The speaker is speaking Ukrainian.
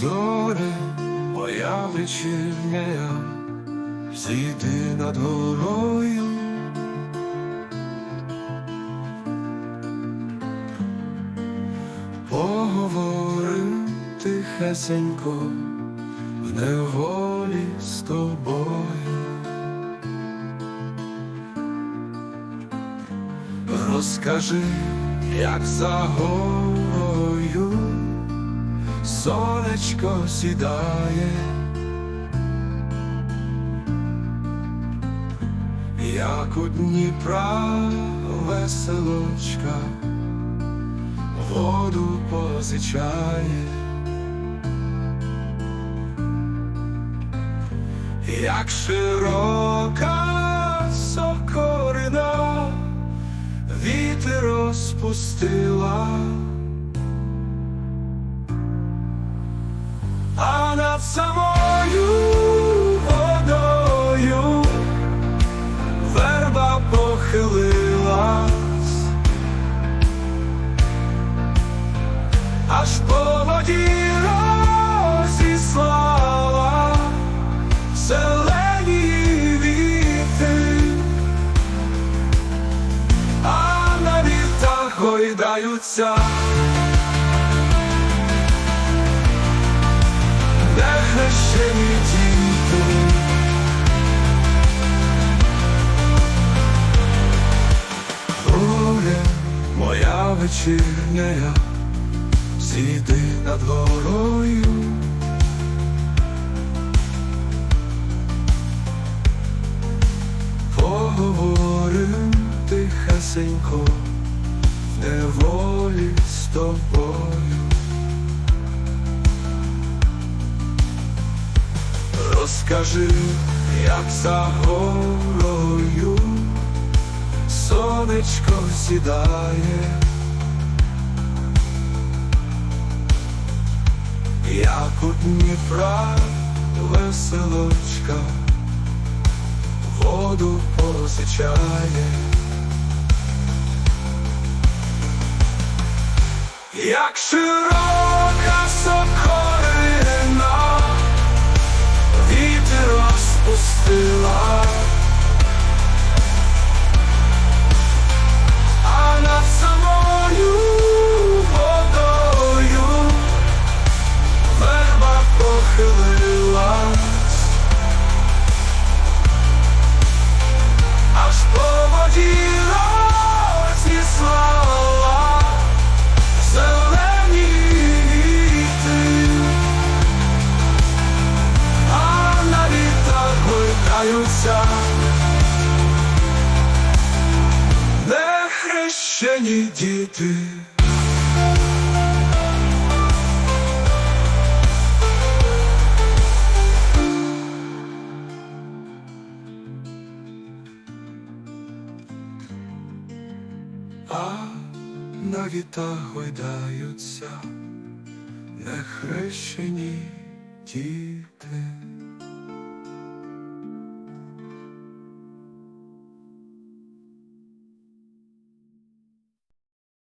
зоре, моя вечірня, зійди над горою. Поговорим тихесенько в неволі з тобою. Розкажи, як за горою сонечко сідає, як у Дніпра веселочка воду позичає, як широка самою водою. Верба похилилась, аж по воді розіслала зелені віти. А на вітах гойдаються, моя вечірня, зійди над горою. Поговорим тихесенько в неволі з тобою. Розкажи, як за горою сонечко сідає, як у Дніпра веселочка воду посичає, як широка сокорина, нехрещені діти. а на вітах гойдаються нехрещені діти.